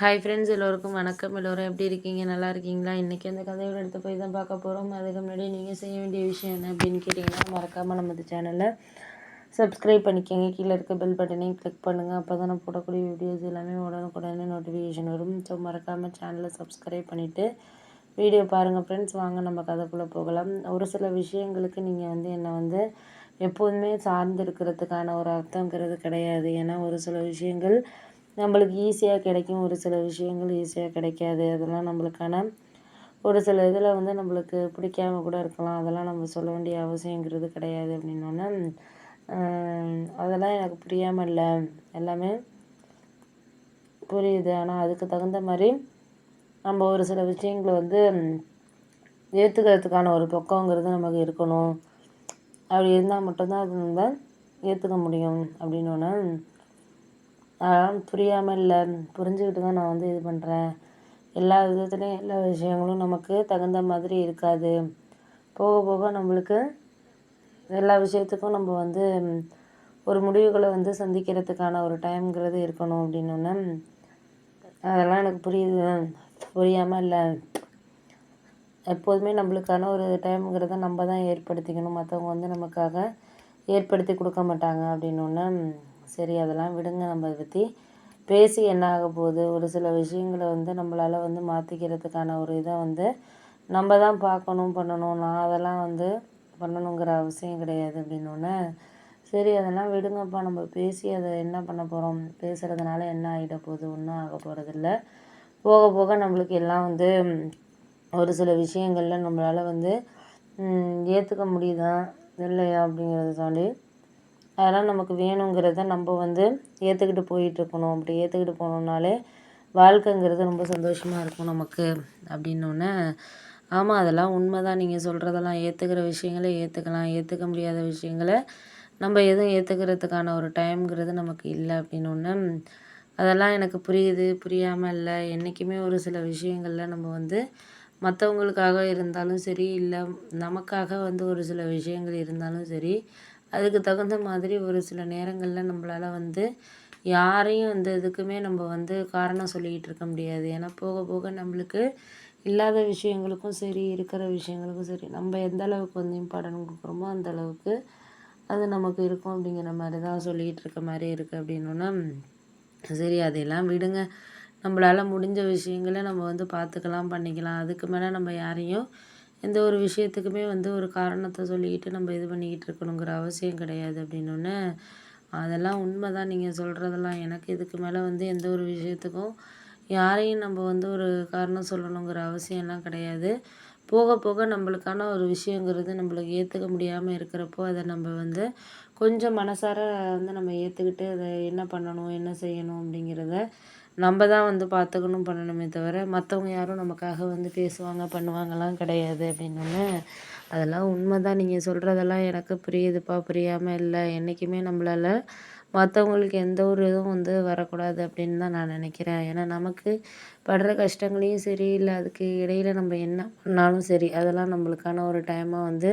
Hi friends எல்லோருக்கும் வணக்கம். எல்லோரும் எப்படி இருக்கீங்க? நல்லா இருக்கீங்களா? இன்றைக்கி அந்த கதையோட எடுத்து போய் தான் பார்க்க போகிறோம் அதுக்கு முன்னாடி நீங்கள் செய்ய வேண்டிய விஷயம் என்ன அப்படின்னு கேட்டிங்கன்னா மறக்காமல் நம்ம சேனலை சப்ஸ்கிரைப் பண்ணிக்கோங்க. கீழே இருக்க பெல் பட்டனையும் கிளிக் பண்ணுங்கள் அப்போ தான் நான் போடக்கூடிய வீடியோஸ் எல்லாமே உடனுக்குடனே நோட்டிஃபிகேஷன் வரும். ஸோ மறக்காமல் சேனலை சப்ஸ்கிரைப் பண்ணிவிட்டு வீடியோ பாருங்கள் ஃப்ரெண்ட்ஸ் வாங்க நம்ம கதைக்குள்ளே போகலாம். ஒரு சில விஷயங்களுக்கு நீங்கள் வந்து என்னை வந்து எப்போதுமே சார்ந்து இருக்கிறதுக்கான ஒரு அர்த்தங்கிறது கிடையாது. ஏன்னா ஒரு சில விஷயங்கள் நம்மளுக்கு ஈஸியாக கிடைக்கும். ஒரு சில விஷயங்கள் ஈஸியாக கிடைக்காது. அதெல்லாம் நம்மளுக்கான ஒரு சில இதில் வந்து நம்மளுக்கு பிடிக்காம கூட இருக்கலாம். அதெல்லாம் நம்ம சொல்ல வேண்டிய அவசியங்கிறது கிடையாது அப்படின்னோடனே அதெல்லாம் எனக்கு புரியாமல் இல்லை. எல்லாமே புரியுது. ஆனால் அதுக்கு தகுந்த மாதிரி நம்ம ஒரு சில விஷயங்களை வந்து ஏற்றுக்கிறதுக்கான ஒரு பக்கங்கிறது நமக்கு இருக்கணும். அப்படி இருந்தால் மட்டும்தான் அது நம்ம ஏற்றுக்க முடியும் அப்படின்னோடனே அதெல்லாம் புரியாமல் இல்லை. புரிஞ்சுக்கிட்டு தான் நான் வந்து இது பண்ணுறேன் எல்லா விதத்துலேயும் எல்லா விஷயங்களும் நமக்கு தகுந்த மாதிரி இருக்காது. போக போக நம்மளுக்கு எல்லா விஷயத்துக்கும் நம்ம வந்து ஒரு முடிவுகளை வந்து சந்திக்கிறதுக்கான ஒரு டைம்ங்கிறது இருக்கணும் அப்படின்னோடனே அதெல்லாம் எனக்கு புரியுது. புரியாமல் இல்லை. எப்போதுமே நம்மளுக்கான ஒரு டைம்ங்கிறத நம்ம தான் ஏற்படுத்திக்கணும். மற்றவங்க வந்து நமக்காக ஏற்படுத்தி கொடுக்க மாட்டாங்க அப்படின்னோடனே சரி அதெல்லாம் விடுங்க. நம்ம பற்றி பேசி என்ன ஆக போகுது? ஒரு சில விஷயங்களை வந்து நம்மளால் வந்து மாற்றிக்கிறதுக்கான ஒரு இதை வந்து நம்ம தான் பார்க்கணும் பண்ணணும். நான் அதெல்லாம் வந்து பண்ணணுங்கிற அவசியம் கிடையாது அப்படின்னோடனே சரி அதெல்லாம் விடுங்கப்பா. நம்ம பேசி அதை என்ன பண்ண போகிறோம் பேசுகிறதுனால என்ன ஆகிட போகுது? ஒன்றும் ஆக போகிறதில்ல போக போக நம்மளுக்கு எல்லாம் வந்து ஒரு சில விஷயங்களில் நம்மளால் வந்து ஏற்றுக்க முடியுதா? இல்லையா? அப்படிங்கிறத தாண்டி அதெல்லாம் நமக்கு வேணுங்கிறத நம்ம வந்து ஏற்றுக்கிட்டு போயிட்டுருக்கணும். அப்படி ஏற்றுக்கிட்டு போனோம்னாலே வாழ்க்கைங்கிறது ரொம்ப சந்தோஷமாக இருக்கும் நமக்கு அப்படின்னோடனே ஆமாம் அதெல்லாம் உண்மை தான் நீங்கள் சொல்கிறதெல்லாம் ஏற்றுக்கிற விஷயங்களை ஏற்றுக்கலாம் ஏற்றுக்க முடியாத விஷயங்களை நம்ம எதுவும் ஏற்றுக்கிறதுக்கான ஒரு டைம்ங்கிறது நமக்கு இல்லை அப்படின்னோடனே அதெல்லாம் எனக்கு புரியுது. புரியாமல் இல்லை. என்றைக்குமே ஒரு சில விஷயங்களில் நம்ம வந்து மற்றவங்களுக்காக இருந்தாலும் சரி இல்லை நமக்காக வந்து ஒரு சில விஷயங்கள் இருந்தாலும் சரி அதுக்கு தகுந்த மாதிரி ஒரு சில நேரங்களில் நம்மளால வந்து யாரையும் வந்து எதுக்குமே நம்ம வந்து காரணம் சொல்லிக்கிட்டு இருக்க முடியாது. ஏன்னா போக போக நம்மளுக்கு இல்லாத விஷயங்களுக்கும் சரி இருக்கிற விஷயங்களுக்கும் சரி நம்ம எந்த அளவுக்கு வந்து இம்பார்ட்டன்ட் கொடுக்குறோமோ அந்த அளவுக்கு அது நமக்கு இருக்கும் அப்படிங்கிற மாதிரி தான் சொல்லிக்கிட்டு இருக்க மாதிரி இருக்குது அப்படின்னோன்னா சரி அதையெல்லாம் விடுங்க. நம்மளால் முடிஞ்ச விஷயங்களை நம்ம வந்து பார்த்துக்கலாம் பண்ணிக்கலாம். அதுக்கு மேலே நம்ம யாரையும் எந்த ஒரு விஷயத்துக்குமே வந்து ஒரு காரணத்தை சொல்லிக்கிட்டு நம்ம இது பண்ணிக்கிட்டு இருக்கணுங்கிற அவசியம் கிடையாது அப்படின்னோடனே அதெல்லாம் உண்மை தான் நீங்கள் சொல்கிறதெல்லாம் எனக்கு இதுக்கு மேலே வந்து எந்த ஒரு விஷயத்துக்கும் யாரையும் நம்ம வந்து ஒரு காரணம் சொல்லணுங்கிற அவசியம்லாம் கிடையாது. போக போக நம்மளுக்கான ஒரு விஷயங்கிறது நம்மளுக்கு ஏற்றுக்க முடியாமல் இருக்கிறப்போ அதை நம்ம வந்து கொஞ்சம் மனசார வந்து நம்ம ஏற்றுக்கிட்டு அதை என்ன பண்ணணும் என்ன செய்யணும் அப்படிங்கிறத நம்ம தான் வந்து பார்த்துக்கணும் பண்ணணுமே தவிர மற்றவங்க யாரும் நமக்காக வந்து பேசுவாங்க பண்ணுவாங்கலாம் கிடையாது அப்படின்னு அதெல்லாம் உண்மை தான் நீங்கள் சொல்கிறதெல்லாம் எனக்கு புரியுதுப்பா. புரியாமல் இல்லை. என்றைக்குமே நம்மளால் மற்றவங்களுக்கு எந்த ஒரு இதுவும் வந்து வரக்கூடாது அப்படின்னு தான் நான் நினைக்கிறேன். ஏன்னா நமக்கு படுற கஷ்டங்களையும் சரி இல்லை அதுக்கு இடையில் நம்ம என்ன பண்ணாலும் சரி அதெல்லாம் நம்மளுக்கான ஒரு டைமாக வந்து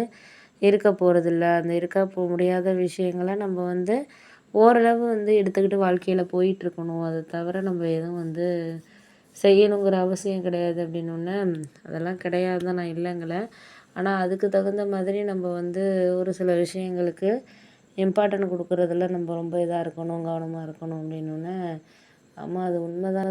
இருக்க போகிறதில்ல அந்த இருக்க போக முடியாத விஷயங்களை நம்ம வந்து ஓரளவு வந்து எடுத்துக்கிட்டு வாழ்க்கையில் போயிட்டுருக்கணும். அதை தவிர நம்ம எதுவும் வந்து செய்யணுங்கிற அவசியம் கிடையாது அப்படின்னோடனே அதெல்லாம் கிடையாது தான் நான் இல்லைங்களே ஆனால் அதுக்கு தகுந்த மாதிரி நம்ம வந்து ஒரு சில விஷயங்களுக்கு இம்பார்ட்டன்ட் கொடுக்குறதுல நம்ம ரொம்ப இதாக இருக்கணும் கவனமாக இருக்கணும் அப்படின்னோடனே ஆமாம் அது உண்மை தான்